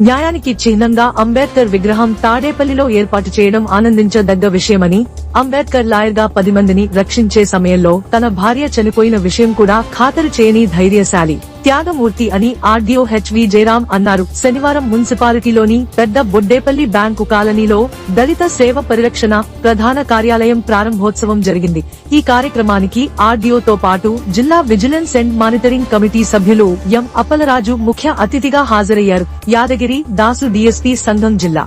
న్యాయానికి చిహ్నంగా అంబేద్కర్ విగ్రహం తాడేపల్లిలో ఏర్పాటు చేయడం ఆనందించదగ్గ విషయమని అంబేద్కర్ లాయర్గా పది మందిని రక్షించే సమయంలో తన భార్య చనిపోయిన విషయం కూడా ఖాతరు చేయని ధైర్యశాలి. త్యాగమూర్తి అని ఆర్డీఓ హెచ్వి జయరాం అన్నారు. శనివారం మున్సిపాలిటీలోని పెద్ద బొడ్డేపల్లి బ్యాంకు కాలనీలో దళిత సేవ పరిరక్షణ ప్రధాన కార్యాలయం ప్రారంభోత్సవం జరిగింది. ఈ కార్యక్రమానికి ఆర్డీఓతో పాటు జిల్లా విజిలెన్స్ అండ్ మానిటరింగ్ కమిటీ సభ్యులు ఎం అప్పలరాజు ముఖ్య అతిథిగా హాజరయ్యారు. యాదగిరి దాసు డీఎస్పీ సంఘం జిల్లా.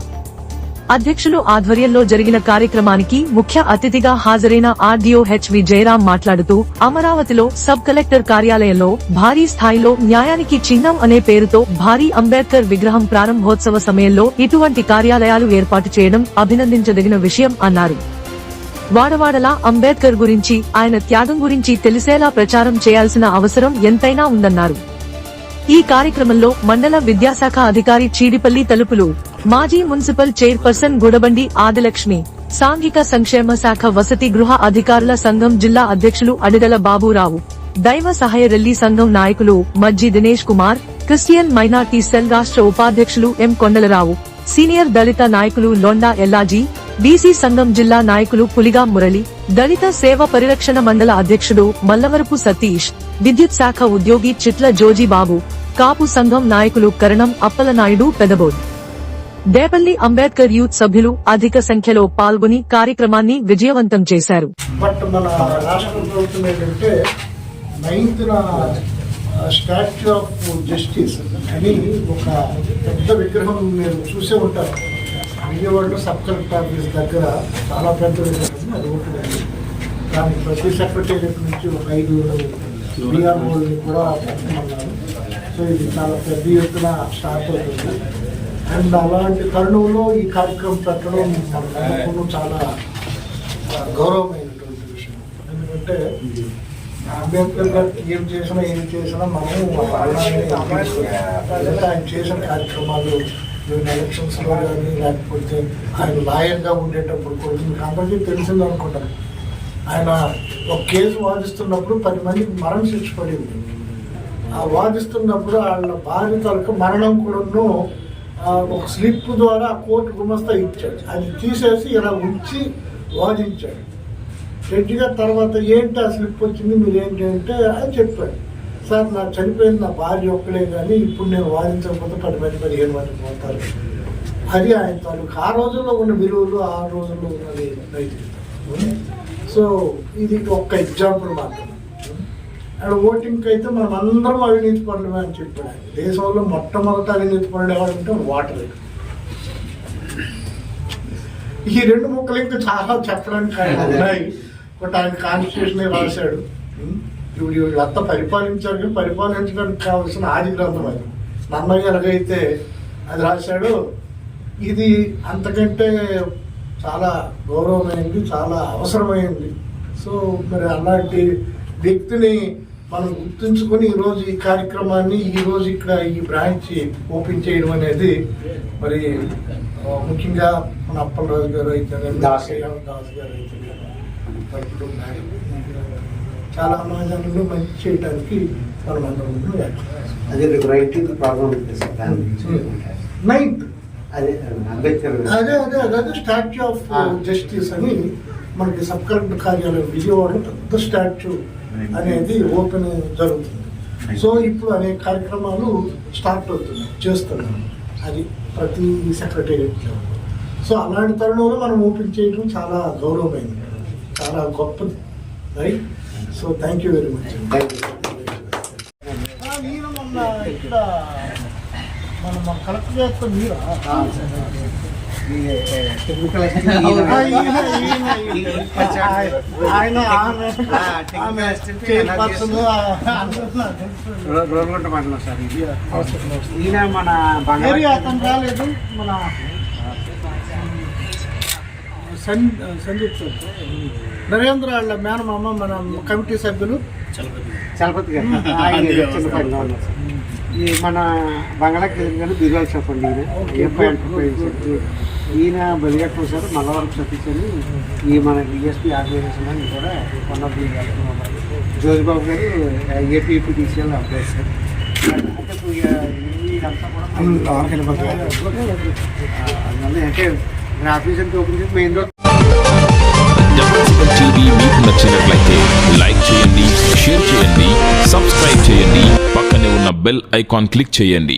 అధ్యక్షులు ఆధ్వర్యంలో జరిగిన కార్యక్రమానికి ముఖ్య అతిథిగా హాజరైన ఆర్డీఓ హెచ్వి జయరాం మాట్లాడుతూ అమరావతిలో సబ్ కలెక్టర్ కార్యాలయంలో భారీ స్థాయిలో న్యాయానికి చిహ్నం అనే పేరుతో భారీ అంబేద్కర్ విగ్రహం ప్రారంభోత్సవ సమయంలో ఇటువంటి కార్యాలయాలు ఏర్పాటు చేయడం అభినందించదగిన విషయం అన్నారు. వాడవాడలా అంబేద్కర్ గురించి ఆయన త్యాగం గురించి తెలిసేలా ప్రచారం చేయాల్సిన అవసరం ఎంతైనా ఉందన్నారు. ఈ కార్యక్రమంలో మండల విద్యాశాఖ అధికారి చీడిపల్లి తలుపులు మాజీ మున్సిపల్ చైర్పర్సన్ గుడబండి ఆదిలక్ష్మి సాంఘిక సంక్షేమ శాఖ వసతి గృహ అధికారుల సంఘం జిల్లా అధ్యక్షులు అడిగల బాబురావు దైవ సహాయ రెల్లి సంఘం నాయకులు Majji Dinesh Kumar Christian minority cell రాష్ట్ర ఉపాధ్యక్షులు ఎం కొండలరావు సీనియర్ దళిత నాయకులు లొండా ఎల్లాజీ బీసీ సంఘం జిల్లా నాయకులు పులిగా మురళి దళిత సేవ పరిరక్షణ మండల అధ్యక్షుడు మల్లవరపు సతీష్ విద్యుత్ శాఖ ఉద్యోగి చిట్ల జోజీ బాబు కాపు సంఘం నాయకులు కరణం అప్పలనాయుడు పెదబోద్ దేపల్లి అంబేద్కర్ యూత్ సభ్యులు అధిక సంఖ్యలో పాల్గొని కార్యక్రమాన్ని విజయవంతం చేశారు. బట్ మన రాష్ట్ర ప్రభుత్వం ఏంటంటే నైన్త్ స్టాచ్యూ ఆఫ్ జస్టిస్ అని ఒక పెద్ద విగ్రహం మీరు చూసే ఉంటారు విజయవాడలో సబ్ కలెక్టర్ ఆఫీస్ దగ్గర చాలా పెద్ద విగ్రహం అది ఉంటుంది దానికి ప్రతి సెక్రటేరియట్ నుంచి ఒక ఐదు కూడా సో ఇది చాలా పెద్ద ఎత్తున స్టార్ట్ అవుతుంది. అండ్ అలాంటి తరుణంలో ఈ కార్యక్రమం పెట్టడం మనకు చాలా గౌరవమైనటువంటి విషయం. ఎందుకంటే అంబేద్కర్ గారు ఏం చేసినా ఏం చేసినా మనం వాళ్ళని లేదంటే ఆయన చేసిన కార్యక్రమాలు ఈవెన్ ఎలక్షన్స్లో కానీ లేకపోతే ఆయన లాయర్గా ఉండేటప్పుడు కూడా మీకు అందరికీ తెలిసింది అనుకుంటాను. ఆయన ఒక కేసు వాదిస్తున్నప్పుడు పది మందికి మరణ శిక్ష పడింది. ఆ వాదిస్తున్నప్పుడు వాళ్ళ భార్య తలకు మరణం కూడాను ఒక స్లిప్ ద్వారా కోర్టు గుమస్తా ఇచ్చాడు. అది తీసేసి ఇలా ఉంచి వాదించాడు. జడ్జి గారు తర్వాత ఏంటి ఆ స్లిప్ వచ్చింది మీరు ఏంటి అంటే అని చెప్పాడు. సార్ నాకు చనిపోయింది నా భార్య ఒక్కడే కానీ ఇప్పుడు నేను వాదించకపోతే పది మంది పదిహేను మంది పోతారు. అది ఆయన తాలూకు. ఆ రోజుల్లో ఉన్న విలువలు ఆ రోజుల్లో ఉన్నది నైతికత సో ఇది ఒక్క ఎగ్జాంపుల్ మాత్రమే. అండ్ ఓటింగ్కి అయితే మనం అందరం అవినీతి పనులమే అని చెప్పాడు. ఆయన. దేశంలో మొట్టమొదట అవినీతి పనులు ఎవరంటే వాటర్. ఈ రెండు ముక్కలు ఇంకా చాలా చెప్పడానికి ఆయన ఉన్నాయి. బట్ ఆయన కాన్స్టిట్యూషన్ రాశాడు. ఇప్పుడు వీళ్ళంతా పరిపాలించారు పరిపాలించడానికి కావాల్సిన ఆది గ్రంథం అది. నన్నయ్య ఎలాగైతే అది రాశాడు ఇది అంతకంటే చాలా గౌరవమైంది చాలా అవసరమైంది. సో మరి అలాంటి వ్యక్తిని మనం గుర్తుంచుకొని ఈరోజు ఈ కార్యక్రమాన్ని ఈరోజు ఇక్కడ ఈ బ్రాంచ్ ఓపెన్ చేయడం అనేది మరి ముఖ్యంగా మన అప్పలరాజు గారు అయితే దాస్. దాస్ గారు అయితే. చాలా సమాజంలో మంచి చేయడానికి మనం అందరం అదే దాని గురించి నైన్త్ అదే అదే అదే అదే స్టాచ్యూ ఆఫ్. జస్టిస్ అని మనకి సబ్ కలెక్టర్ కార్యాలయం విజయవాడలో పెద్ద స్టాచ్యూ అనేది ఓపెన్ జరుగుతుంది. సో ఇప్పుడు అనేక కార్యక్రమాలు స్టార్ట్ అవుతున్నాయి చేస్తున్నాం. అది ప్రతి సెక్రటేరియట్ సో అలాంటి తరుణంలో మనం ఓపెన్ చేయడం చాలా గౌరవమైనది. చాలా గొప్పది. Right so thank you very much నేను మొన్న ఇక్కడ మన మన కలెక్టర్ గారితో మీరా? ఆయన. రోడ్గుంట మండలం సార్. ఈయన మన అతను రాలేదు మన సందీప్ సార్ నరేంద్ర వాళ్ళ మేనమామ మన కమిటీ సభ్యులు చలపతి గారు ఆయన. ఈ మన బంగాళాకి కానీ బిర్యానీ షాప్ అండి ఈయన ఎంటర్ప్రైజెస్ ఈయన బలిగట్టు సార్ మల్లవరం సతీష్ అని ఈ మన డిఎస్పీ ఆర్గనైజేషన్ అని కూడా వన్ ఆఫ్ ది జోజిబాబు గారు ఏపీపీటీసీఎల్ అప్డేట్ సార్ అంటే అంటే ఓపెన్ చేసి main road. Double seven TV మీకు నచ్చినట్లయితే లైక్ చేయండి షేర్ చేయండి సబ్స్క్రైబ్ చేయండి పక్కనే ఉన్న బెల్ ఐకాన్ క్లిక్ చేయండి.